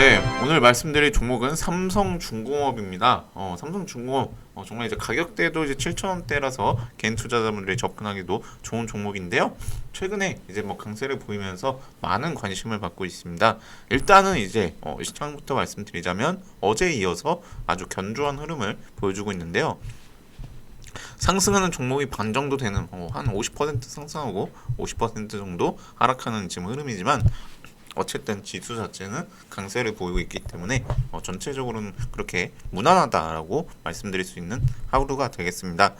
네, 오늘 말씀드릴 종목은 삼성중공업입니다. 어, 삼성중공업 어, 정말 이제 가격대도 이제 7,000원대라서 개인 투자자분들이 접근하기도 좋은 종목인데요. 최근에 이제 뭐 강세를 보이면서 많은 관심을 받고 있습니다. 일단은 이제 어, 시장부터 말씀드리자면 어제 이어서 아주 견조한 흐름을 보여주고 있는데요. 상승하는 종목이 반 정도 되는 어, 한50% 상승하고 50% 정도 하락하는 지금 흐름이지만 어쨌든 지수 자체는 강세를 보이고 있기 때문에 어, 전체적으로는 그렇게 무난하다라고 말씀드릴 수 있는 하루가 되겠습니다.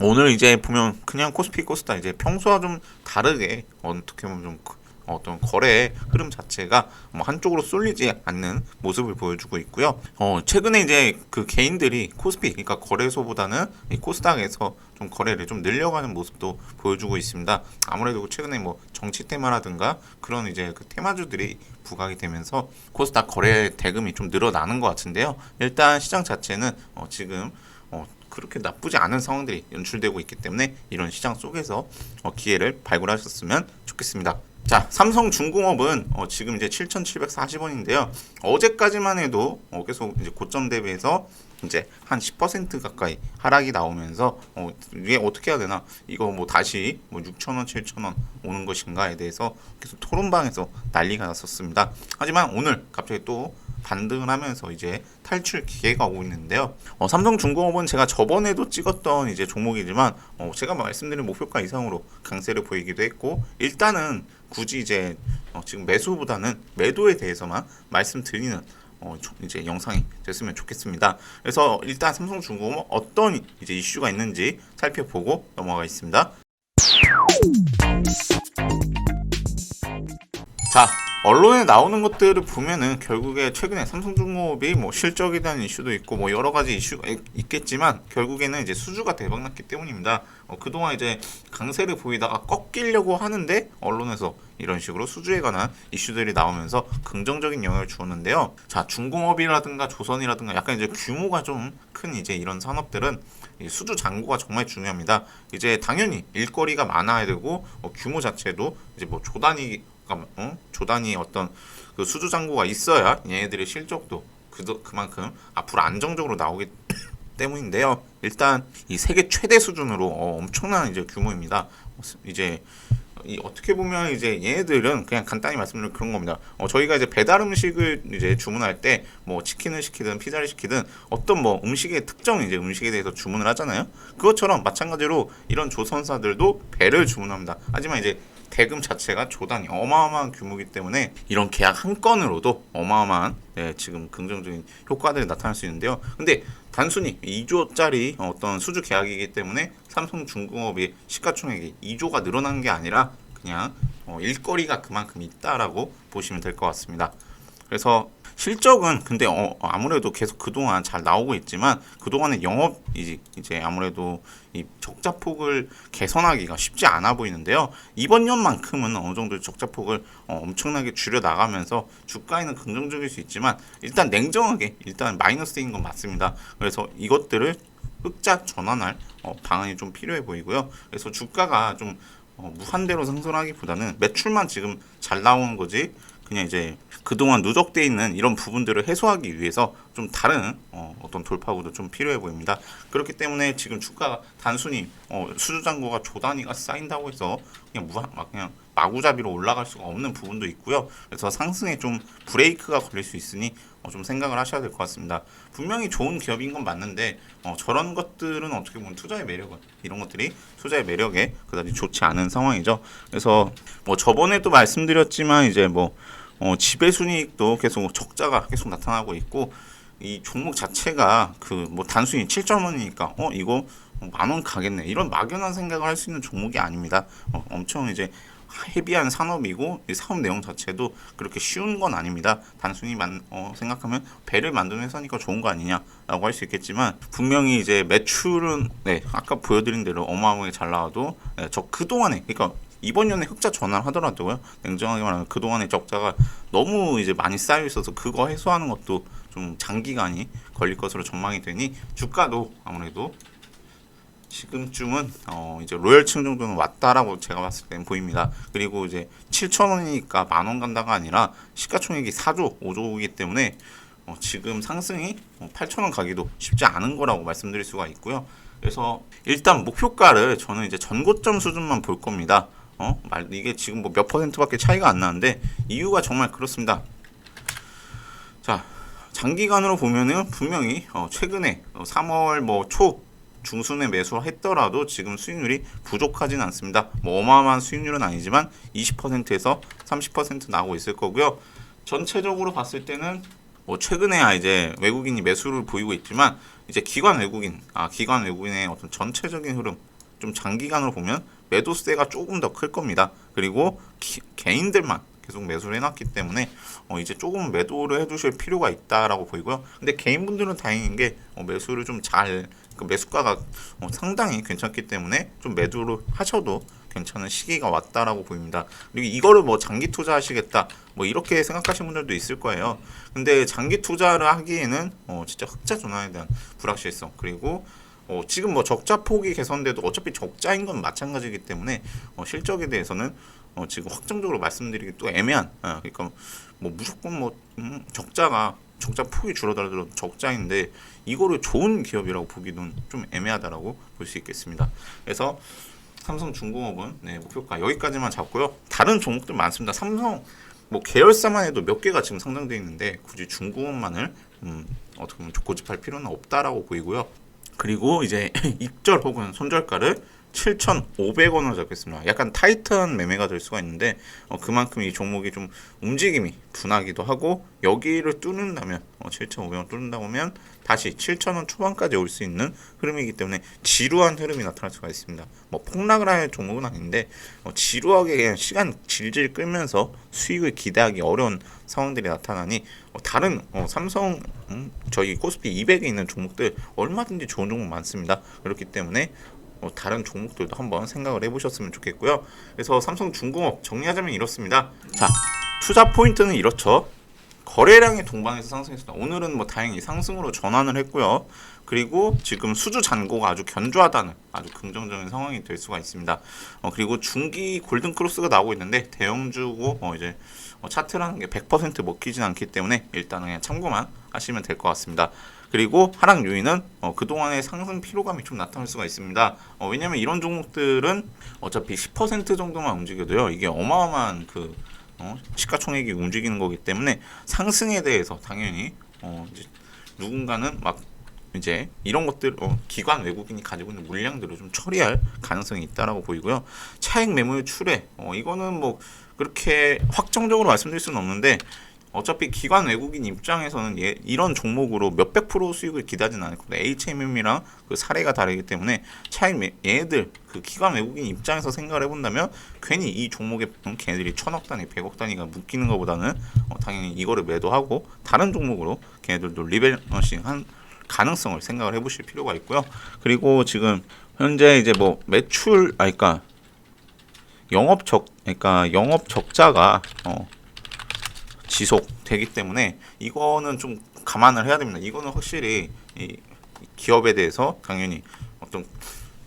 오늘 이제 보면 그냥 코스피 코스다 이제 평소와 좀 다르게 어떻게 보면 좀 그- 어떤 거래의 흐름 자체가 뭐 한쪽으로 쏠리지 않는 모습을 보여주고 있고요. 어, 최근에 이제 그 개인들이 코스피 그러니까 거래소보다는 이 코스닥에서 좀 거래를 좀 늘려가는 모습도 보여주고 있습니다. 아무래도 최근에 뭐 정치 테마라든가 그런 이제 그 테마주들이 부각이 되면서 코스닥 거래 대금이 좀 늘어나는 것 같은데요. 일단 시장 자체는 어, 지금 어, 그렇게 나쁘지 않은 상황들이 연출되고 있기 때문에 이런 시장 속에서 어, 기회를 발굴하셨으면 좋겠습니다. 자, 삼성중공업은 어, 지금 이제 7,740원인데요. 어제까지만 해도 어, 계속 이제 고점 대비해서 이제 한 10% 가까이 하락이 나오면서 어, 이게 어떻게 해야 되나 이거 뭐 다시 뭐 6,000원, 7,000원 오는 것인가에 대해서 계속 토론방에서 난리가 났었습니다. 하지만 오늘 갑자기 또 반등을 하면서 이제 탈출 기회가 오고 있는데요. 어, 삼성중공업은 제가 저번에도 찍었던 이제 종목이지만 어, 제가 말씀드린 목표가 이상으로 강세를 보이기도 했고 일단은 굳이 이제 어, 지금 매수보다는 매도에 대해서만 말씀드리는 어, 조- 이제 영상이 됐으면 좋겠습니다. 그래서 일단 삼성중공업 어떤 이제 이슈가 있는지 살펴보고 넘어가겠습니다. 자, 언론에 나오는 것들을 보면은 결국에 최근에 삼성중공업이 뭐 실적에 대한 이슈도 있고 뭐 여러 가지 이슈가 있- 있겠지만 결국에는 이제 수주가 대박났기 때문입니다. 어, 그동안 이제 강세를 보이다가 꺾이려고 하는데 언론에서 이런 식으로 수주에 관한 이슈들이 나오면서 긍정적인 영향을 주었는데요. 자, 중공업이라든가 조선이라든가 약간 이제 규모가 좀 큰 이제 이런 산업들은 이 수주 잔고가 정말 중요합니다. 이제 당연히 일거리가 많아야 되고 어, 규모 자체도 이제 뭐 조단위 어? 조단위 어떤 그 수주 잔고가 있어야 얘네들의 실적도 그 그만큼 앞으로 안정적으로 나오기 때문인데요. 일단 이 세계 최대 수준으로 어, 엄청난 이제 규모입니다. 이제 이 어떻게 보면 이제 얘네들은 그냥 간단히 말씀드리면 그런 겁니다. 어, 저희가 이제 배달 음식을 이제 주문할 때 뭐 치킨을 시키든 피자를 시키든 어떤 뭐 음식의 특정 이제 음식에 대해서 주문을 하잖아요. 그것처럼 마찬가지로 이런 조선사들도 배를 주문합니다. 하지만 이제 대금 자체가 조단이 어마어마한 규모이기 때문에 이런 계약 한 건으로도 어마어마한 네, 지금 긍정적인 효과들이 나타날 수 있는데요. 근데 단순히 2조짜리 어떤 수주 계약이기 때문에 삼성중공업의 시가총액이 2조가 늘어난 게 아니라 그냥 어, 일거리가 그만큼 있다라고 보시면 될 것 같습니다. 그래서 실적은 근데 어, 아무래도 계속 그동안 잘 나오고 있지만 그동안의 영업 이제, 이제 아무래도 이 적자폭을 개선하기가 쉽지 않아 보이는데요. 이번 년만큼은 어느 정도 적자폭을 어, 엄청나게 줄여 나가면서 주가에는 긍정적일 수 있지만 일단 냉정하게 일단 마이너스인 건 맞습니다. 그래서 이것들을 흑자 전환할 어, 방안이 좀 필요해 보이고요. 그래서 주가가 좀 어, 무한대로 상승하기보다는 매출만 지금 잘 나오는 거지 그냥 이제 그동안 누적돼 있는 이런 부분들을 해소하기 위해서 좀 다른 어, 어떤 돌파구도 좀 필요해 보입니다. 그렇기 때문에 지금 주가가 단순히 어, 수주 잔고가 조단위가 쌓인다고 해서 그냥 무한 막 그냥 마구잡이로 올라갈 수가 없는 부분도 있고요. 그래서 상승에 좀 브레이크가 걸릴 수 있으니 어, 좀 생각을 하셔야 될 것 같습니다. 분명히 좋은 기업인 건 맞는데 어, 저런 것들은 어떻게 보면 투자의 매력은 이런 것들이 투자의 매력에 그다지 좋지 않은 상황이죠. 그래서 뭐 저번에도 말씀드렸지만 이제 뭐 어, 지배 순이익도 계속 적자가 계속 나타나고 있고 이 종목 자체가 그 뭐 단순히 7점 원이니까 어 이거 만 원 가겠네 이런 막연한 생각을 할 수 있는 종목이 아닙니다. 어, 엄청 이제 헤비한 산업이고 이 사업 내용 자체도 그렇게 쉬운 건 아닙니다. 단순히 만, 어, 생각하면 배를 만드는 회사니까 좋은 거 아니냐라고 할 수 있겠지만 분명히 이제 매출은 네 아까 보여드린 대로 어마어마하게 잘 나와도 네, 저 그동안에 그러니까 이번 년에 흑자 전환 하더라도요. 냉정하게 말하면 그동안의 적자가 너무 이제 많이 쌓여 있어서 그거 해소하는 것도 좀 장기간이 걸릴 것으로 전망이 되니 주가도 아무래도 지금쯤은 어 이제 로열층 정도는 왔다라고 제가 봤을 때는 보입니다. 그리고 이제 7천 원이니까 만 원 간다가 아니라 시가총액이 4조, 5조이기 때문에 어 지금 상승이 8천 원 가기도 쉽지 않은 거라고 말씀드릴 수가 있고요. 그래서 일단 목표가를 저는 이제 전고점 수준만 볼 겁니다. 어, 말 이게 지금 뭐 몇 퍼센트밖에 차이가 안 나는데 이유가 정말 그렇습니다. 자, 장기간으로 보면은 분명히 어, 최근에 어, 3월 뭐 초 중순에 매수를 했더라도 지금 수익률이 부족하진 않습니다. 뭐 어마어마한 수익률은 아니지만 20%에서 30% 나오고 있을 거고요. 전체적으로 봤을 때는 뭐 최근에야 이제 외국인이 매수를 보이고 있지만 이제 기관 외국인, 아 기관 외국인의 어떤 전체적인 흐름 좀 장기간으로 보면 매도세가 조금 더 클 겁니다. 그리고 기- 개인들만 계속 매수를 해놨기 때문에 어 이제 조금 매도를 해주실 필요가 있다라고 보이고요. 근데 개인분들은 다행인 게 어 매수를 좀 잘 그 매수가가 어 상당히 괜찮기 때문에 좀 매도를 하셔도 괜찮은 시기가 왔다라고 보입니다. 그리고 이거를 뭐 장기 투자하시겠다 뭐 이렇게 생각하시는 분들도 있을 거예요. 근데 장기 투자를 하기에는 어 진짜 흑자 전환에 대한 불확실성 그리고 어 지금 뭐 적자 폭이 개선돼도 어차피 적자인 건 마찬가지이기 때문에 어 실적에 대해서는 어 지금 확정적으로 말씀드리기 또 애매한 아, 그러니까 뭐 무조건 뭐 음, 적자가 적자 폭이 줄어들어도 적자인데 이거를 좋은 기업이라고 보기는 좀 애매하다라고 볼 수 있겠습니다. 그래서 삼성중공업은 네, 목표가 여기까지만 잡고요. 다른 종목들 많습니다. 삼성 뭐 계열사만 해도 몇 개가 지금 상장돼 있는데 굳이 중공업만을 음, 어떻게 보면 고집할 필요는 없다라고 보이고요. 그리고 이제 입절 혹은 손절가를 7,500원으로 잡겠습니다. 약간 타이트한 매매가 될 수가 있는데 어, 그만큼 이 종목이 좀 움직임이 둔하기도 하고 여기를 뚫는다면 어, 7,500원 뚫는다 보면 다시 7,000원 초반까지 올 수 있는 흐름이기 때문에 지루한 흐름이 나타날 수가 있습니다. 뭐 폭락을 할 종목은 아닌데 어, 지루하게 그냥 시간 질질 끌면서 수익을 기대하기 어려운 상황들이 나타나니 어, 다른 어, 삼성 음, 저희 코스피 200에 있는 종목들 얼마든지 좋은 종목 많습니다. 그렇기 때문에 어, 다른 종목들도 한번 생각을 해보셨으면 좋겠고요. 그래서 삼성 중공업 정리하자면 이렇습니다. 자, 투자 포인트는 이렇죠. 거래량이 동반해서 상승했습니다. 오늘은 뭐 다행히 상승으로 전환을 했고요. 그리고 지금 수주 잔고가 아주 견조하다는 아주 긍정적인 상황이 될 수가 있습니다. 어, 그리고 중기 골든 크로스가 나오고 있는데 대형주고 어, 이제 어, 차트라는 게 100% 먹히진 않기 때문에 일단은 그냥 참고만 하시면 될 것 같습니다. 그리고 하락 요인은 어, 그동안의 상승 피로감이 좀 나타날 수가 있습니다. 어, 왜냐면 이런 종목들은 어차피 10% 정도만 움직여도요. 이게 어마어마한 그 어, 시가총액이 움직이는 거기 때문에 상승에 대해서 당연히 어, 누군가는 막 이제 이런 것들 어, 기관 외국인이 가지고 있는 물량들을 좀 처리할 가능성이 있다라고 보이고요. 차익 매물 출회 어, 이거는 뭐 그렇게 확정적으로 말씀드릴 수는 없는데 어차피 기관 외국인 입장에서는 얘, 이런 종목으로 몇백 프로 수익을 기대하지는 않을 겁니다. HMM이랑 그 사례가 다르기 때문에 차익 매, 얘네들 그 기관 외국인 입장에서 생각을 해본다면 괜히 이 종목에 음, 걔네들이 천억 단위, 백억 단위가 묶이는 것보다는 어, 당연히 이거를 매도하고 다른 종목으로 걔네들도 리밸런싱 한 가능성을 생각을 해보실 필요가 있고요. 그리고 지금 현재 이제 뭐 매출, 아, 그러니까 영업 적, 그러니까 영업 적자가 어, 지속되기 때문에 이거는 좀 감안을 해야 됩니다. 이거는 확실히 이 기업에 대해서 당연히 어떤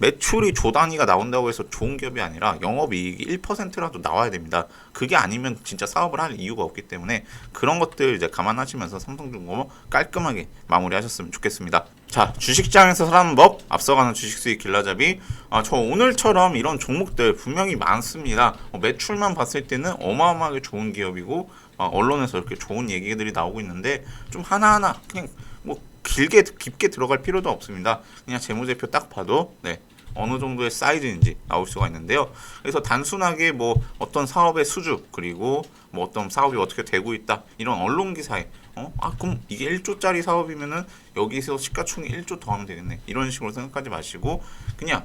매출이 조 단위가 나온다고 해서 좋은 기업이 아니라 영업이익이 1%라도 나와야 됩니다. 그게 아니면 진짜 사업을 할 이유가 없기 때문에 그런 것들 이제 감안하시면서 삼성중공업 깔끔하게 마무리하셨으면 좋겠습니다. 자, 주식장에서 살아는 법, 앞서가는 주식 수익 길라잡이. 아, 저 오늘처럼 이런 종목들 분명히 많습니다. 어, 매출만 봤을 때는 어마어마하게 좋은 기업이고 어, 언론에서 이렇게 좋은 얘기들이 나오고 있는데 좀 하나하나 그냥 뭐 길게 깊게 들어갈 필요도 없습니다. 그냥 재무제표 딱 봐도 네. 어느 정도의 사이즈인지 나올 수가 있는데요. 그래서 단순하게 뭐 어떤 사업의 수주 그리고 뭐 어떤 사업이 어떻게 되고 있다 이런 언론 기사에 어? 아 그럼 이게 1조짜리 사업이면은 여기서 시가총액 1조 더 하면 되겠네 이런 식으로 생각하지 마시고 그냥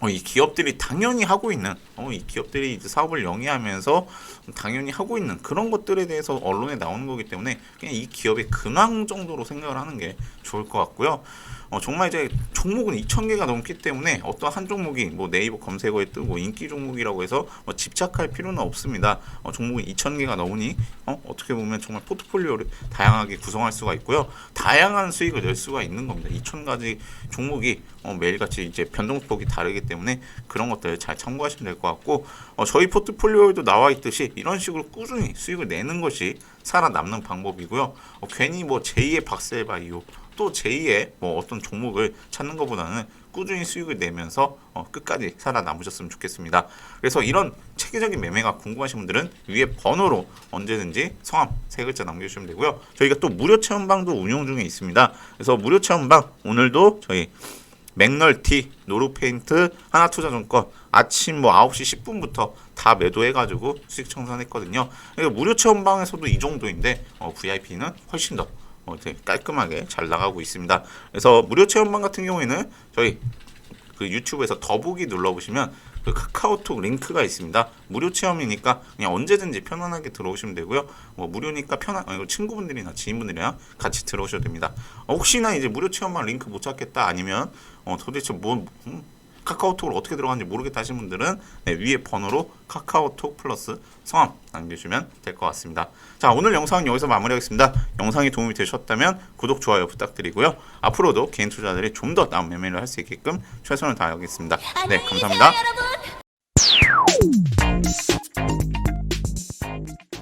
어, 이 기업들이 당연히 하고 있는 어, 이 기업들이 이제 사업을 영위하면서 당연히 하고 있는 그런 것들에 대해서 언론에 나오는 거기 때문에 그냥 이 기업의 근황 정도로 생각을 하는 게 좋을 것 같고요. 어, 정말 이제 종목은 2,000개가 넘기 때문에 어떤 한 종목이 뭐 네이버 검색어에 뜨고 인기 종목이라고 해서 뭐 집착할 필요는 없습니다. 어, 종목은 2,000개가 넘으니 어, 어떻게 보면 정말 포트폴리오를 다양하게 구성할 수가 있고요. 다양한 수익을 낼 수가 있는 겁니다. 2,000가지 종목이 어, 매일같이 이제 변동폭이 다르기 때문에 그런 것들 잘 참고하시면 될 것 같고 어, 저희 포트폴리오에도 나와 있듯이 이런 식으로 꾸준히 수익을 내는 것이 살아남는 방법이고요. 어, 괜히 뭐 제2의 박셀바이오 또 제2의 뭐 어떤 종목을 찾는 것보다는 꾸준히 수익을 내면서 어, 끝까지 살아남으셨으면 좋겠습니다. 그래서 이런 체계적인 매매가 궁금하신 분들은 위에 번호로 언제든지 성함 세 글자 남겨주시면 되고요. 저희가 또 무료 체험방도 운영 중에 있습니다. 그래서 무료 체험방 오늘도 저희 맥널티, 노루페인트, 하나투자증권 아침 뭐 9시 10분부터 다 매도해가지고 수익 청산했거든요. 그러니까 무료 체험방에서도 이 정도인데 어, VIP는 훨씬 더 어, 되게 깔끔하게 잘 나가고 있습니다. 그래서 무료 체험방 같은 경우에는 저희 그 유튜브에서 더보기 눌러보시면 그 카카오톡 링크가 있습니다. 무료 체험이니까 그냥 언제든지 편안하게 들어오시면 되고요. 뭐 무료니까 편한 아니, 친구분들이나 지인분들이랑 같이 들어오셔도 됩니다. 어, 혹시나 이제 무료 체험방 링크 못 찾겠다 아니면 어, 도대체 뭐 음, 카카오톡을 어떻게 들어가는지 모르겠다 하시는 분들은 네, 위에 번호로 카카오톡 플러스 성함 남겨주시면 될 것 같습니다. 자 오늘 영상은 여기서 마무리하겠습니다. 영상이 도움이 되셨다면 구독, 좋아요 부탁드리고요. 앞으로도 개인 투자들이 좀 더 나은 매매를 할 수 있게끔 최선을 다하겠습니다. 네, 감사합니다.